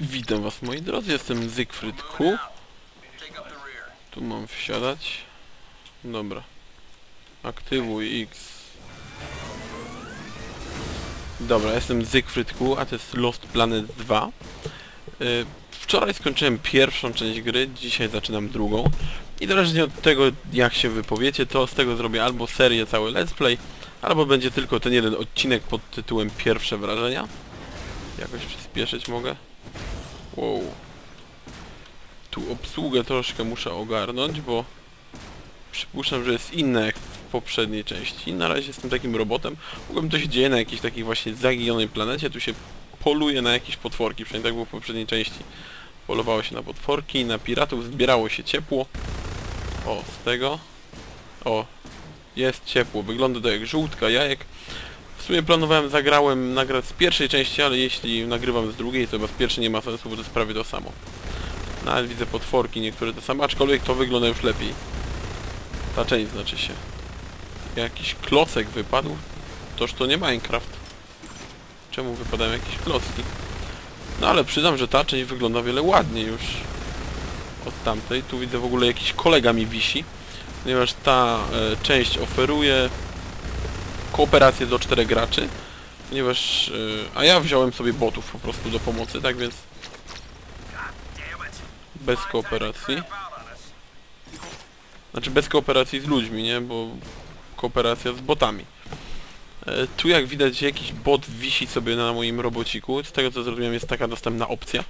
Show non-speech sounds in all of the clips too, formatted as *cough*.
Witam was moi drodzy, jestem Zygfryd Q. Tu mam wsiadać. Dobra. Aktywuj X. Dobra, jestem Zygfryd Q, a to jest Lost Planet 2. Y, Wczoraj skończyłem pierwszą część gry, dzisiaj zaczynam drugą. I zależnie od tego jak się wypowiecie, to z tego zrobię albo serię cały let's play, albo będzie tylko ten jeden odcinek pod tytułem Pierwsze wrażenia. Jakoś przyspieszyć mogę. Wow. Tu obsługę troszkę muszę ogarnąć, bo przypuszczam, że jest inna jak w poprzedniej części. Na razie jestem takim robotem. Mogłem to się dzieje na jakiejś takiej właśnie zaginionej planecie. Tu się poluje na jakieś potworki, przynajmniej tak było w poprzedniej części. Polowało się na potworki, na piratów, zbierało się ciepło. O, z tego. O, jest ciepło. Wygląda to jak żółtka jajek. Sumie planowałem, zagrałem nagrać z pierwszej części, ale jeśli nagrywam z drugiej, to z pierwszej nie ma sensu, bo to jest prawie to samo. Nawet widzę potworki, niektóre te same, aczkolwiek to wygląda już lepiej. Ta część znaczy się. Jakiś klocek wypadł? Toż to nie Minecraft. Czemu wypadają jakieś klocki? No ale przyznam, że ta część wygląda wiele ładniej już od tamtej. Tu widzę w ogóle jakiś kolega mi wisi, ponieważ ta e, część oferuje kooperację do czterech graczy, ponieważ... Yy, a ja wziąłem sobie botów po prostu do pomocy, tak więc bez kooperacji. Znaczy bez kooperacji z ludźmi, nie? Bo kooperacja z botami. E, tu jak widać jakiś bot wisi sobie na moim robociku. Z tego co zrozumiałem jest taka dostępna opcja,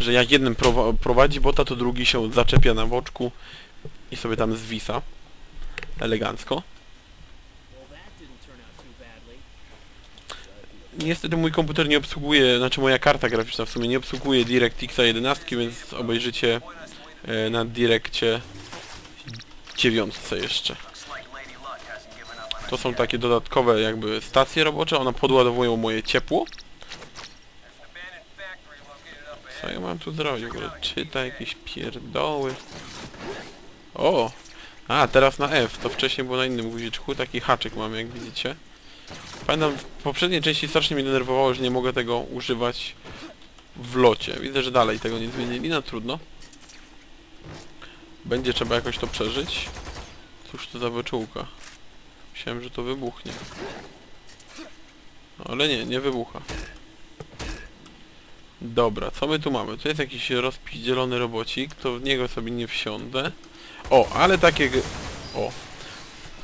że jak jeden prowa prowadzi bota, to drugi się zaczepia na boczku i sobie tam zwisa. Elegancko. Niestety mój komputer nie obsługuje, znaczy moja karta graficzna w sumie nie obsługuje DirectXa 11, więc obejrzycie e, na Direccie 9 jeszcze. To są takie dodatkowe jakby stacje robocze, one podładowują moje ciepło. Co ja mam tu zrobić w ogóle? Czyta jakieś pierdoły. O! A, teraz na F, to wcześniej było na innym guziczku, taki haczyk mam jak widzicie. Pamiętam, w poprzedniej części strasznie mnie denerwowało, że nie mogę tego używać w locie. Widzę, że dalej tego nie zmienili, no trudno. Będzie trzeba jakoś to przeżyć. Cóż to za wyczółka. Myślałem, że to wybuchnie. No, ale nie, nie wybucha. Dobra, co my tu mamy? Tu jest jakiś rozpiździelony robocik, to w niego sobie nie wsiądę. O, ale takie... O,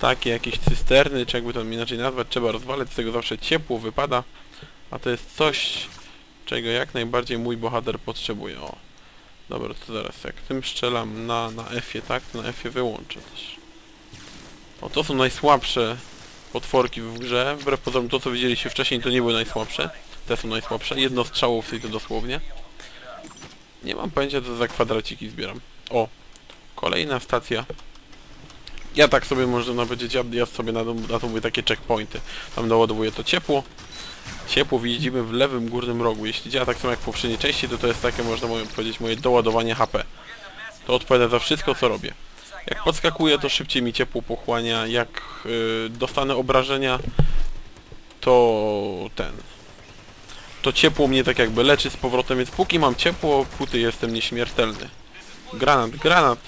takie jakieś cysterny, czy jakby to inaczej nazwać, trzeba rozwalać, z tego zawsze ciepło wypada, a to jest coś, czego jak najbardziej mój bohater potrzebuje. O, dobra, to zaraz, jak tym strzelam na, na F-ie, tak, to na F-ie wyłączę też. O, to są najsłabsze potworki w grze, wbrew pozorom to, co widzieliście wcześniej, to nie były najsłabsze, te są najsłabsze, jedno strzałów w tej to dosłownie. Nie mam pojęcia, co za kwadraciki zbieram. O, kolejna stacja ja tak sobie można powiedzieć, ja, ja sobie na, to- na to mówię takie checkpointy. Tam doładowuję to ciepło. Ciepło widzimy w lewym górnym rogu. Jeśli działa tak samo jak w poprzedniej części, to to jest takie, można powiedzieć, moje doładowanie HP. To odpowiada za wszystko, co robię. Jak podskakuję, to szybciej mi ciepło pochłania. Jak y, dostanę obrażenia, to ten... To ciepło mnie tak jakby leczy z powrotem, więc póki mam ciepło, póty jestem nieśmiertelny. Granat, granat!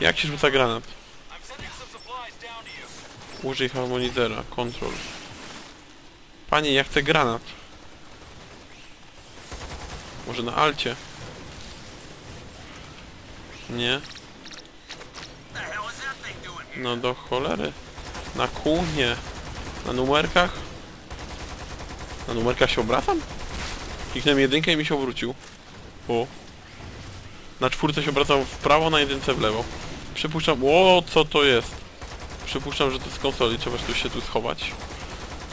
Jak się rzuca granat? Użyj harmonizera, control. Panie, ja chcę granat. Może na alcie? Nie? No do cholery. Na kół? Nie. Na numerkach? Na numerkach się obracam? Kliknąłem jedynkę i mi się obrócił. O. Na czwórce się obracam w prawo, na jedynce w lewo. Przypuszczam... O, co to jest? Przypuszczam, że to z konsoli, trzeba tu się tu schować.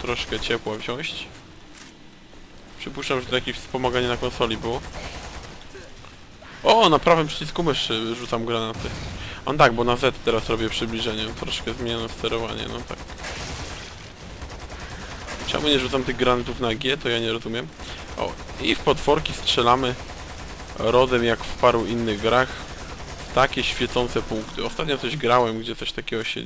Troszkę ciepła wziąć. Przypuszczam, że to jakieś wspomaganie na konsoli było. O, na prawym przycisku myszy rzucam granaty. On tak, bo na Z teraz robię przybliżenie. Troszkę zmieniono sterowanie, no tak. Czemu nie rzucam tych granatów na G, to ja nie rozumiem. O, i w potworki strzelamy rodem jak w paru innych grach takie świecące punkty. Ostatnio coś grałem, gdzie coś takiego się...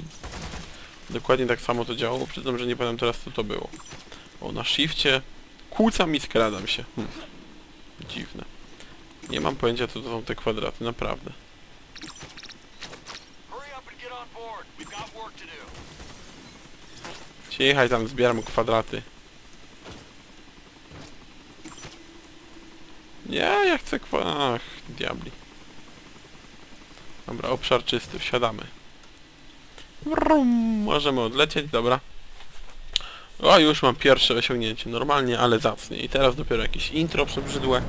Dokładnie tak samo to działało. Przyznam, że nie pamiętam teraz co to było. O, na shifcie kłócam i skradam się. Hm. Dziwne. Nie mam pojęcia co to są te kwadraty, naprawdę. Do. Ciechaj tam, zbieram kwadraty. Nie, ja chcę kwa... Ach, diabli. Dobra, obszar czysty, wsiadamy. Brum, możemy odlecieć, dobra. O, już mam pierwsze osiągnięcie, normalnie, ale zacnie. I teraz dopiero jakieś intro przebrzydłe.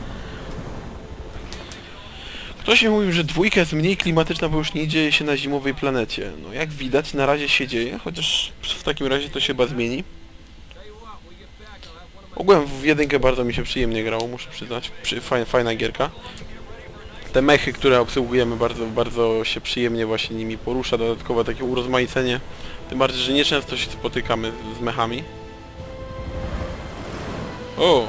Ktoś mi mówił, że dwójka jest mniej klimatyczna, bo już nie dzieje się na zimowej planecie. No jak widać, na razie się dzieje, chociaż w takim razie to się chyba zmieni. Ogółem w jedynkę bardzo mi się przyjemnie grało, muszę przyznać. Przy, fajna, fajna gierka. Te mechy, które obsługujemy, bardzo, bardzo się przyjemnie właśnie nimi porusza. Dodatkowo takie urozmaicenie. Tym bardziej, że nieczęsto się spotykamy z, mechami. O!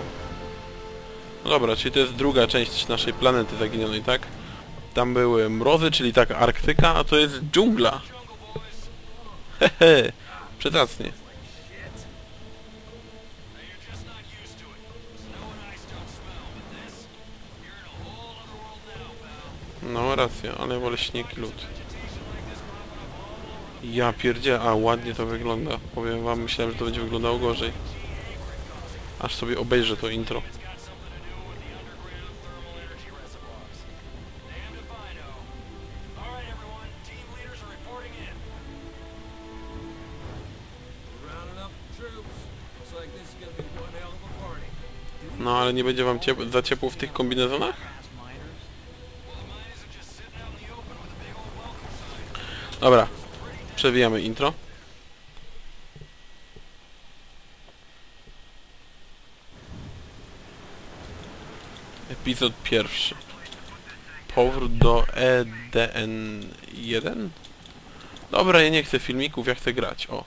No dobra, czyli to jest druga część naszej planety zaginionej, tak? Tam były mrozy, czyli tak Arktyka, a to jest dżungla. Hehe, *laughs* przydatnie. No racja, ale wolę śnieg i lód. Ja pierdzie, a ładnie to wygląda. Powiem wam, myślałem, że to będzie wyglądało gorzej. Aż sobie obejrzę to intro. No ale nie będzie wam ciep za ciepło w tych kombinezonach? Dobra, przewijamy intro. Epizod pierwszy. Powrót do E EDN1? Dobra, ja nie chcę filmików, ja chcę grać, o.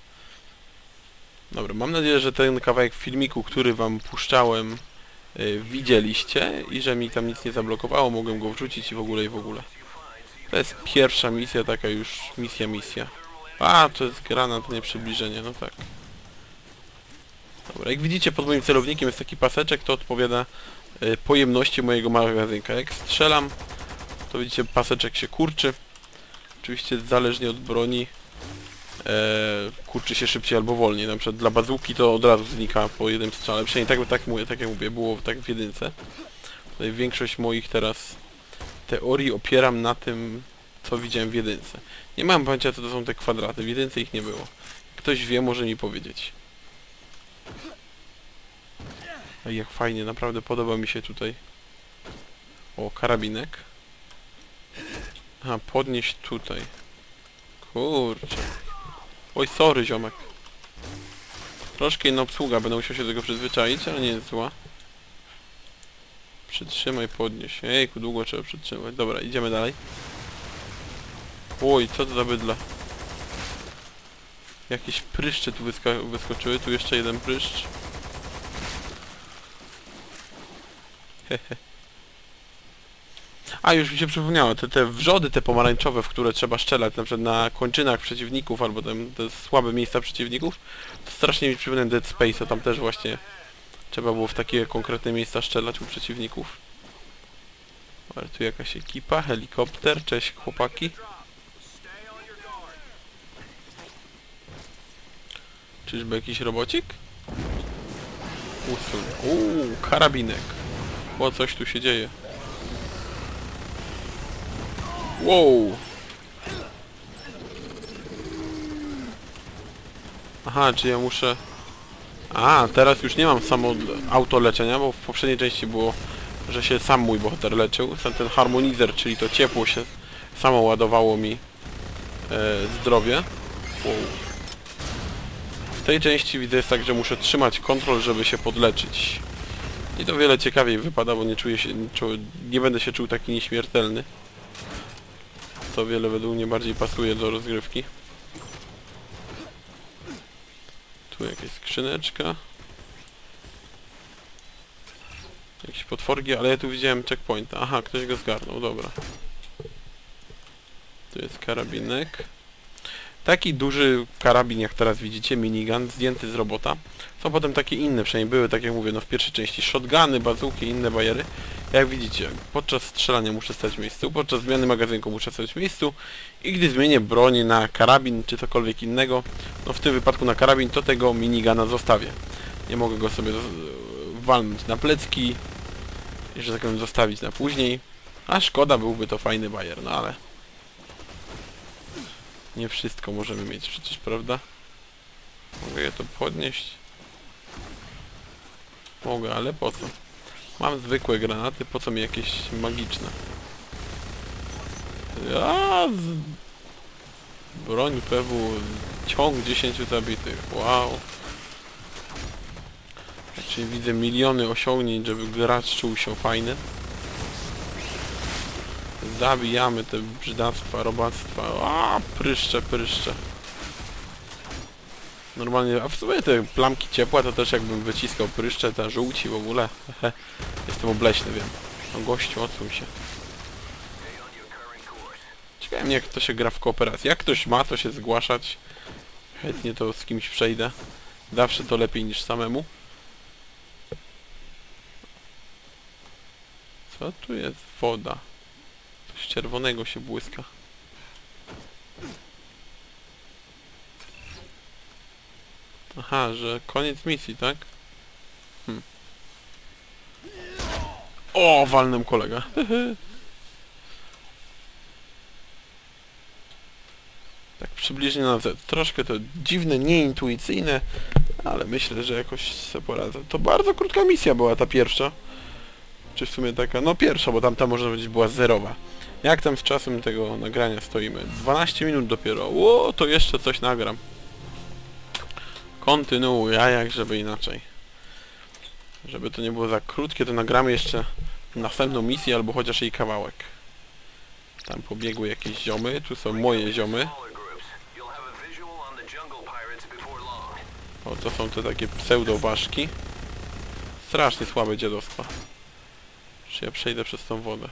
Dobra, mam nadzieję, że ten kawałek filmiku, który wam puszczałem, y, widzieliście i że mi tam nic nie zablokowało, mogłem go wrzucić i w ogóle i w ogóle. To jest pierwsza misja, taka już misja, misja. A, to jest granat, nie przybliżenie, no tak. Dobra, jak widzicie pod moim celownikiem jest taki paseczek, to odpowiada y, pojemności mojego magazynka. Jak strzelam, to widzicie paseczek się kurczy. Oczywiście zależnie od broni e, kurczy się szybciej albo wolniej. Na przykład dla bazuki to od razu znika po jednym strzale. Przynajmniej tak, tak, mówię, tak jak mówię, było tak w jedynce. Tutaj większość moich teraz teorii opieram na tym, co widziałem w jedynce. Nie mam pojęcia, co to są te kwadraty. W jedynce ich nie było. Ktoś wie, może mi powiedzieć. Ej, jak fajnie, naprawdę podoba mi się tutaj. O, karabinek. A, podnieść tutaj. Kurczę. Oj, sorry, ziomek. Troszkę inna obsługa, będę musiał się do tego przyzwyczaić, ale nie jest zła. Przytrzymaj, podnieś. Ejku, długo trzeba przytrzymać. Dobra, idziemy dalej. Oj, co to za bydle? Jakieś pryszcze tu wyska- wyskoczyły, tu jeszcze jeden pryszcz. Hehe. A, już mi się przypomniało, te, te wrzody, te pomarańczowe, w które trzeba strzelać, na przykład na kończynach przeciwników, albo tam te słabe miejsca przeciwników, to strasznie mi przypomina Dead Space, a tam też właśnie trzeba było w takie konkretne miejsca strzelać u przeciwników. Ale tu jakaś ekipa, helikopter, cześć chłopaki. Czyżby jakiś robocik? Usun. Uuu, karabinek. O, coś tu się dzieje. Wow. Aha, czy ja muszę... A, teraz już nie mam samo auto leczenia, bo w poprzedniej części było, że się sam mój bohater leczył. Sam ten harmonizer, czyli to ciepło się samo ładowało mi e, zdrowie. Wow. W tej części widzę jest tak, że muszę trzymać kontrol, żeby się podleczyć. I to wiele ciekawiej wypada, bo nie czuję się, nie, czu, nie będę się czuł taki nieśmiertelny. Co wiele według mnie bardziej pasuje do rozgrywki. Tu jakaś skrzyneczka. Jakieś potworgi, ale ja tu widziałem checkpoint. Aha, ktoś go zgarnął, dobra. Tu jest karabinek. Taki duży karabin, jak teraz widzicie, minigun, zdjęty z robota. Są potem takie inne, przynajmniej były, tak jak mówię, no w pierwszej części shotguny, bazuki, inne bajery. Jak widzicie, podczas strzelania muszę stać w miejscu, podczas zmiany magazynku muszę stać w miejscu i gdy zmienię broń na karabin czy cokolwiek innego, no w tym wypadku na karabin, to tego minigana zostawię. Nie mogę go sobie walnąć na plecki że tak powiem zostawić na później. A szkoda, byłby to fajny bajer, no ale... Nie wszystko możemy mieć przecież, prawda? Mogę je to podnieść? Mogę, ale po co? Mam zwykłe granaty, po co mi jakieś magiczne? Ja z... Broń PW, ciąg 10 zabitych, wow. Czyli widzę miliony osiągnięć, żeby gracz czuł się fajny. Zabijamy te brzydactwa, robactwa. A, pryszcze, pryszcze. Normalnie, a w sumie te plamki ciepła to też jakbym wyciskał pryszcze, ta żółci w ogóle. *laughs* Jestem obleśny, wiem. No gościu, odsuń się. Ciekawe jak to się gra w kooperacji. Jak ktoś ma, to się zgłaszać. Chętnie to z kimś przejdę. Zawsze to lepiej niż samemu. Co tu jest? Woda. Coś czerwonego się błyska. Aha, że koniec misji, tak? Hm. O, walnę kolega. *laughs* tak przybliżenie na Z. Troszkę to dziwne, nieintuicyjne, ale myślę, że jakoś sobie poradzę. To bardzo krótka misja była ta pierwsza. Czy w sumie taka, no pierwsza, bo tamta można powiedzieć była zerowa. Jak tam z czasem tego nagrania stoimy? 12 minut dopiero. Ło, to jeszcze coś nagram. Kontynuuj, a jak żeby inaczej. Żeby to nie było za krótkie, to nagramy jeszcze następną misję, albo chociaż jej kawałek. Tam pobiegły jakieś ziomy, tu są moje ziomy. O, to są te takie pseudo-ważki. Strasznie słabe dziadostwa. Czy ja przejdę przez tą wodę?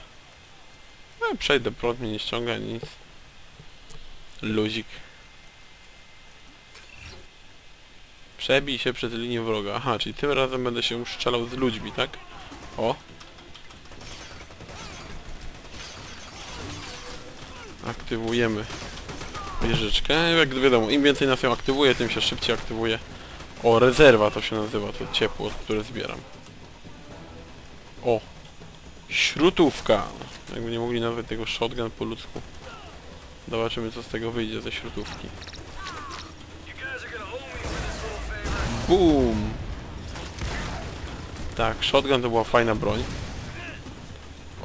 No, przejdę, prąd mnie nie ściąga, nic. Luzik. Przebij się przez linię wroga. Aha, czyli tym razem będę się strzelał z ludźmi, tak? O. Aktywujemy wieżyczkę. Jak wiadomo, im więcej nas ją aktywuje, tym się szybciej aktywuje. O, rezerwa to się nazywa, to ciepło, które zbieram. O! Śrutówka! Jakby nie mogli nazwać tego shotgun po ludzku. Zobaczymy co z tego wyjdzie ze śrutówki. Boom! Tak, shotgun to była fajna broń.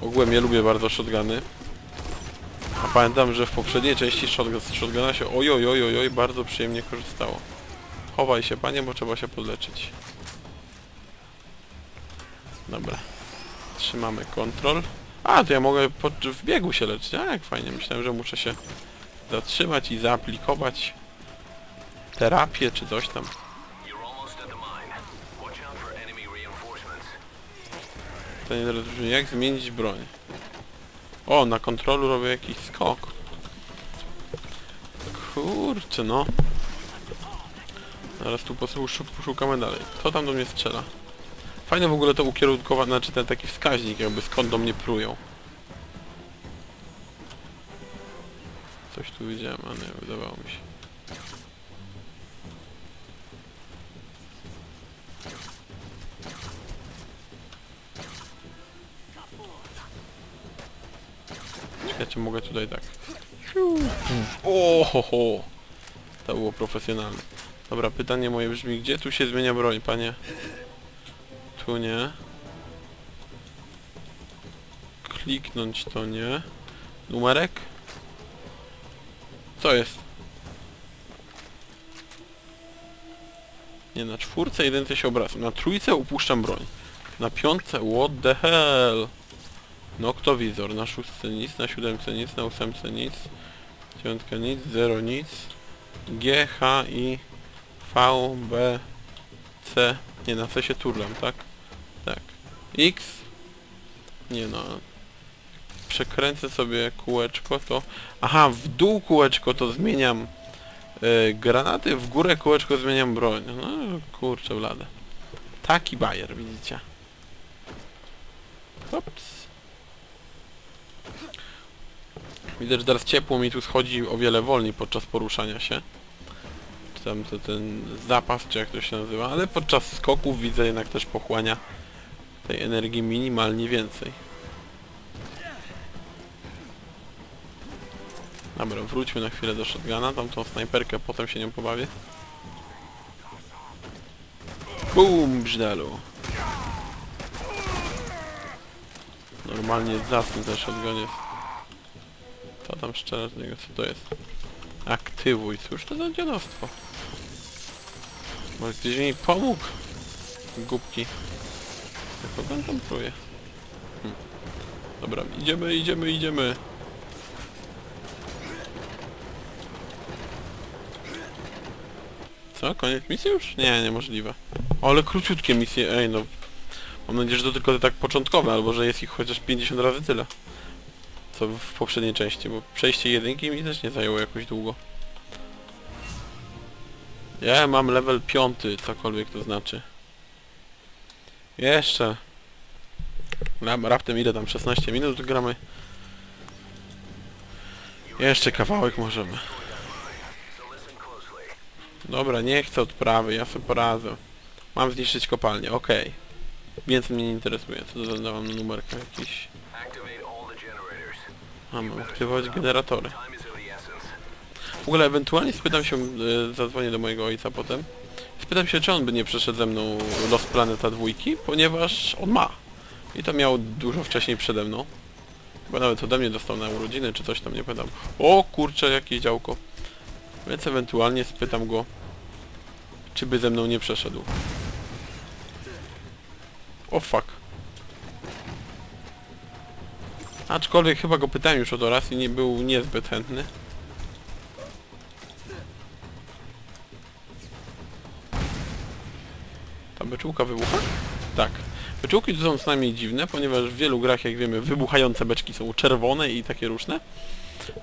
Ogółem ja lubię bardzo shotguny. A pamiętam, że w poprzedniej części shotgun, shotguna się oj, oj, bardzo przyjemnie korzystało. Chowaj się panie, bo trzeba się podleczyć. Dobra. Trzymamy kontrol. A, to ja mogę w biegu się leczyć. A, jak fajnie. Myślałem, że muszę się zatrzymać i zaaplikować terapię czy coś tam. To nie jak zmienić broń. O, na kontrolu robię jakiś skok. Kurczę, no. Zaraz tu poszukamy dalej. Kto tam do mnie strzela? Fajne w ogóle to ukierunkowane, znaczy ten taki wskaźnik, jakby skąd do mnie prują. Coś tu widziałem, a nie, wydawało mi się. Czekajcie, mogę tutaj tak. O, ho, ho. To było profesjonalne. Dobra, pytanie moje brzmi, gdzie tu się zmienia broń, panie? Tu nie. Kliknąć to nie. Numerek? Co jest? Nie, na czwórce jedynce się obracam. Na trójce upuszczam broń. Na piątce, what the hell? Noktowizor, na szóstce nic, na siódemce nic, na ósemce nic, dziewiątka nic, zero nic, G, H, I, V, B, C, nie na C się turlam, tak? Tak. X, nie no, przekręcę sobie kółeczko, to, aha, w dół kółeczko to zmieniam e, granaty, w górę kółeczko zmieniam broń, no kurczę blade. Taki bajer, widzicie. Hops. Widzę, że teraz ciepło mi tu schodzi o wiele wolniej podczas poruszania się. Czy tam to ten zapas, czy jak to się nazywa, ale podczas skoków widzę jednak też pochłania tej energii minimalnie więcej. Dobra, wróćmy na chwilę do shotguna, tam tą snajperkę, potem się nią pobawię. Bum, brzdalu. Normalnie zasny ten shotgun jest. Co tam szczerze z niego, co to jest? Aktywuj, cóż to za dziadostwo? Może ktoś mi pomógł? Głupki. On tam pruje? Hm. Dobra, idziemy, idziemy, idziemy. Co? Koniec misji już? Nie, niemożliwe. O, ale króciutkie misje, ej no. Mam nadzieję, że to tylko te tak początkowe, albo że jest ich chociaż 50 razy tyle. Co w poprzedniej części, bo przejście jedynki mi też nie zajęło jakoś długo. Ja mam level 5, cokolwiek to znaczy. Jeszcze. Raptem ile tam? 16 minut gramy. Jeszcze kawałek możemy. Dobra, nie chcę odprawy, ja sobie poradzę. Mam zniszczyć kopalnię, okej. Więcej mnie nie interesuje, co na numerkach jakiś. A, mam aktywować generatory. W ogóle ewentualnie spytam się, e, zadzwonię do mojego ojca potem. Spytam się, czy on by nie przeszedł ze mną Lost Planeta dwójki, ponieważ on ma. I to miał dużo wcześniej przede mną. Chyba nawet ode mnie dostał na urodziny, czy coś tam, nie pamiętam. O kurczę, jakieś działko. Więc ewentualnie spytam go, czy by ze mną nie przeszedł. O fuck. Aczkolwiek chyba go pytałem już o to raz i nie był niezbyt chętny. Ta beczułka wybucha? Tak. Beczułki tu są co najmniej dziwne, ponieważ w wielu grach, jak wiemy, wybuchające beczki są czerwone i takie różne.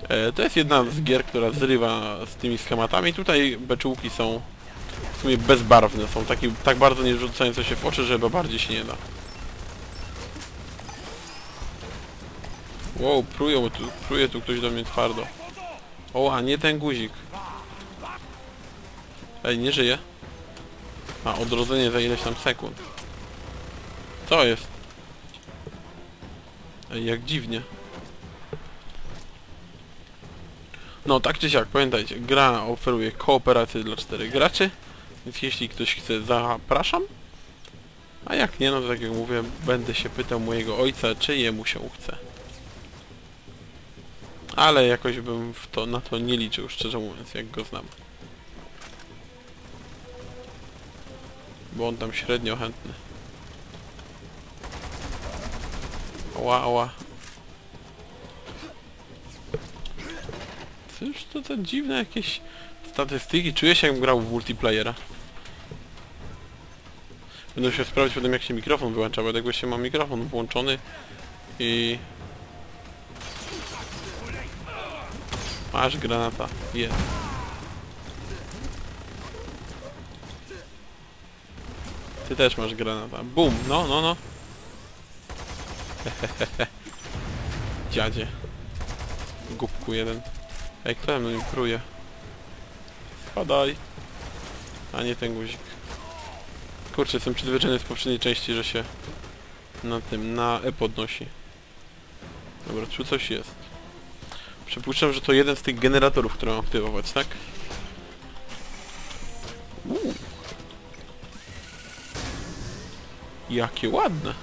E, to jest jedna z gier, która zrywa z tymi schematami. Tutaj beczułki są w sumie bezbarwne, są taki, tak bardzo nie rzucające się w oczy, że chyba bardziej się nie da. Wow, prują tu, pruje tu ktoś do mnie twardo. O, a nie ten guzik. Ej, nie żyje. A, odrodzenie za ileś tam sekund. Co jest? Ej, jak dziwnie. No, tak czy siak, pamiętajcie, gra oferuje kooperację dla czterech graczy, więc jeśli ktoś chce, zapraszam. A jak nie, no tak jak mówię, będę się pytał mojego ojca, czy jemu się chce. Ale jakoś bym w to, na to nie liczył, szczerze mówiąc, jak go znam. Bo on tam średnio chętny. Ała, ała. Cóż to za dziwne jakieś statystyki. Czuję się jakbym grał w multiplayera. Będę się sprawdzić potem jak się mikrofon wyłącza, bo jakby się ma mikrofon włączony i... Masz granata. Jest. Ty też masz granata. Bum! No, no, no. *laughs* Dziadzie. Głupku jeden. Ej, kto mną nim pruje? Spadaj. A nie ten guzik. Kurczę, jestem przyzwyczajony z poprzedniej części, że się na tym, na E podnosi. Dobra, tu coś jest. Przypuszczam, że to jeden z tych generatorów, które mam aktywować, tak? Uuu. Jakie ładne.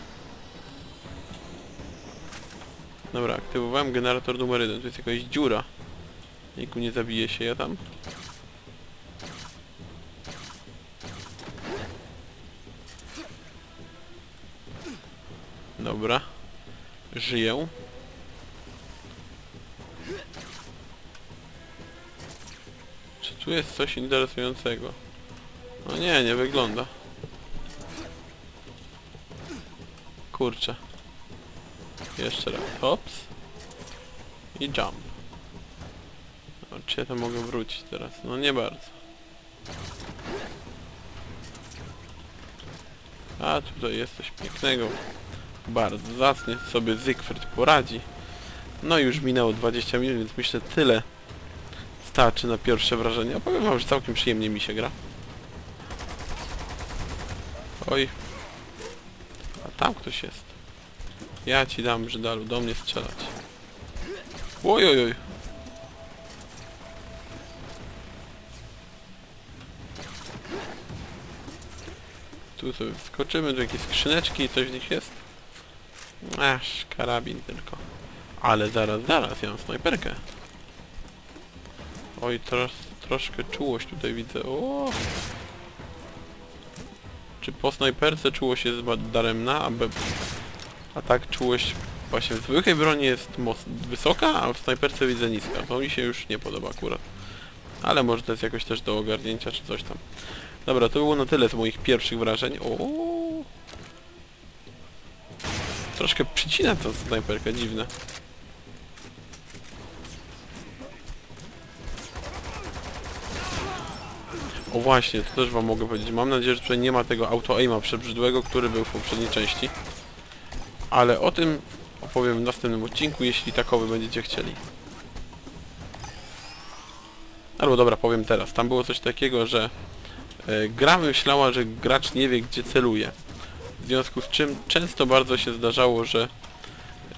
Dobra, aktywowałem generator numer jeden. To jest jakaś dziura. Niku nie zabije się ja tam. Dobra. Żyję. Tu jest coś interesującego? No nie, nie wygląda. Kurczę. Jeszcze raz. Hops. I jump. No, czy ja to mogę wrócić teraz? No nie bardzo. A tutaj jest coś pięknego. bardzo zacnie sobie Zygfryd poradzi. No już minęło 20 minut, więc myślę tyle starczy na pierwsze wrażenie. Opowiem wam, że całkiem przyjemnie mi się gra. Oj. A tam ktoś jest. Ja ci dam, Brzydalu, do mnie strzelać. Oj, oj. Tu sobie wskoczymy, tu jakieś skrzyneczki, coś w nich jest. Aż, karabin tylko. Ale zaraz, zaraz, ja mam snajperkę. Oj, tros, troszkę czułość tutaj widzę. O! Czy po snajperce czułość jest daremna, a, a tak czułość właśnie w zwykłej broni jest moc... wysoka, a w snajperce widzę niska. To mi się już nie podoba akurat. Ale może to jest jakoś też do ogarnięcia, czy coś tam. Dobra, to było na tyle z moich pierwszych wrażeń. O. Troszkę przycina ta snajperka, dziwne. O właśnie, to też wam mogę powiedzieć. Mam nadzieję, że tutaj nie ma tego auto-aima przebrzydłego, który był w poprzedniej części. Ale o tym opowiem w następnym odcinku, jeśli takowy będziecie chcieli. Albo dobra, powiem teraz. Tam było coś takiego, że e, gra myślała, że gracz nie wie, gdzie celuje. W związku z czym często bardzo się zdarzało, że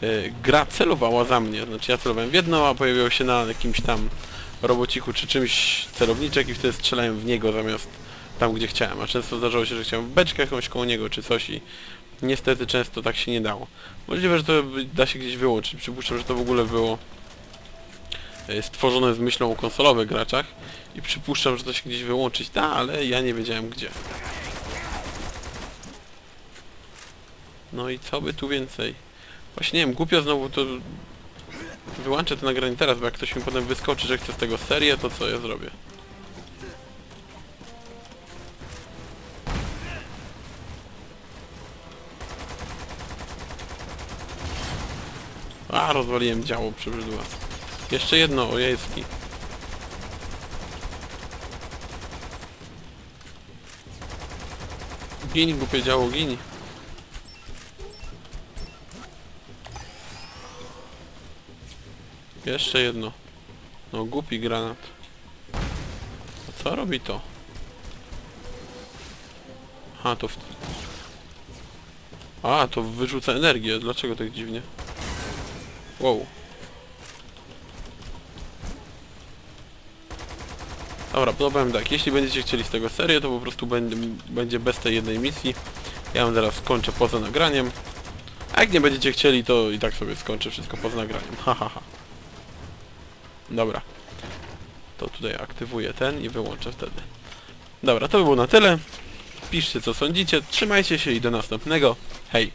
e, gra celowała za mnie. Znaczy ja celowałem w jedno, a pojawiał się na jakimś tam robociku czy czymś celowniczek i wtedy strzelałem w niego zamiast tam, gdzie chciałem. A często zdarzało się, że chciałem beczkę jakąś koło niego czy coś i niestety często tak się nie dało. Możliwe, że to da się gdzieś wyłączyć. Przypuszczam, że to w ogóle było e, stworzone z myślą o konsolowych graczach i przypuszczam, że to się gdzieś wyłączyć da, ale ja nie wiedziałem gdzie. No i co by tu więcej? Właśnie nie wiem, głupio znowu to... Wyłączę to nagranie teraz, bo jak ktoś mi potem wyskoczy, że chce z tego serię, to co ja zrobię? A, rozwaliłem działo, przybrzydła. Jeszcze jedno, ojejski. Gin, głupie działo, gin. Jeszcze jedno. No, głupi granat. A co robi to? A, to w... A, to wyrzuca energię. Dlaczego tak dziwnie? Wow. Dobra, podobałem tak. Jeśli będziecie chcieli z tego serię, to po prostu będzie, będzie bez tej jednej misji. Ja ją zaraz skończę poza nagraniem. A jak nie będziecie chcieli, to i tak sobie skończę wszystko poza nagraniem. Ha, ha, ha. Dobra. To tutaj aktywuję ten i wyłączę wtedy. Dobra, to by było na tyle. Piszcie co sądzicie, trzymajcie się i do następnego. Hej!